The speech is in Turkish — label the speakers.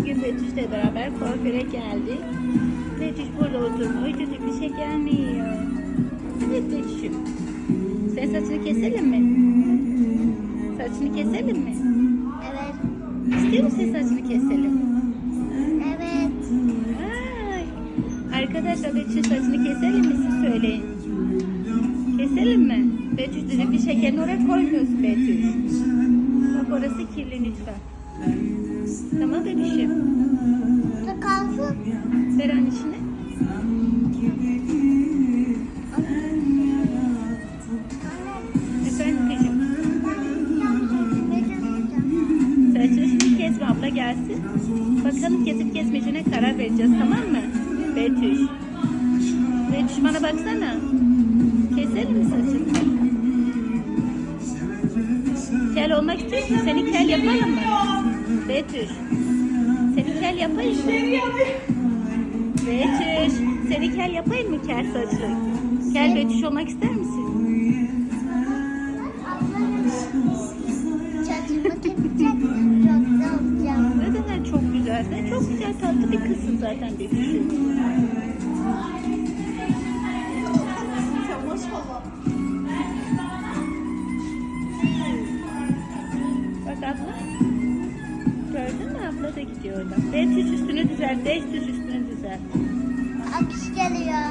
Speaker 1: Bugün Betüş'le beraber kuaföre geldik. Betüş burada oturmuş. Çocuk bir şey gelmiyor. Evet Betüş'üm. Sen saçını keselim mi? Saçını keselim mi?
Speaker 2: Evet.
Speaker 1: İstiyor musun saçını keselim?
Speaker 2: Evet.
Speaker 1: Ay. Arkadaşlar Betüş'ün saçını keselim mi siz söyleyin. Keselim mi? Betüş dedi bir şekerini oraya koymuyorsun Betüş. Bak orası kirli lütfen. Tamam Betüş'üm.
Speaker 2: Burada kalsın.
Speaker 1: Ver kızım. Saçını kesme abla gelsin. Bakalım kesip kesmeyeceğine karar vereceğiz tamam mı? Betüş. Betüş bana baksana. Keselim mi saçını? Kel olmak istiyorsun. Seni kel yapalım mı? Betüş. Seni kel yapayım mı? Betüş. Seni kel yapayım mı kel saçlı? Kel Betüş olmak ister misin? Neden çok güzel? Sen çok güzel tatlı bir kızsın zaten Betüş'üm. Abla da gidiyor oradan. Betüş üstünü düzelt. Betüş üstünü düzelt.
Speaker 2: Akış geliyor.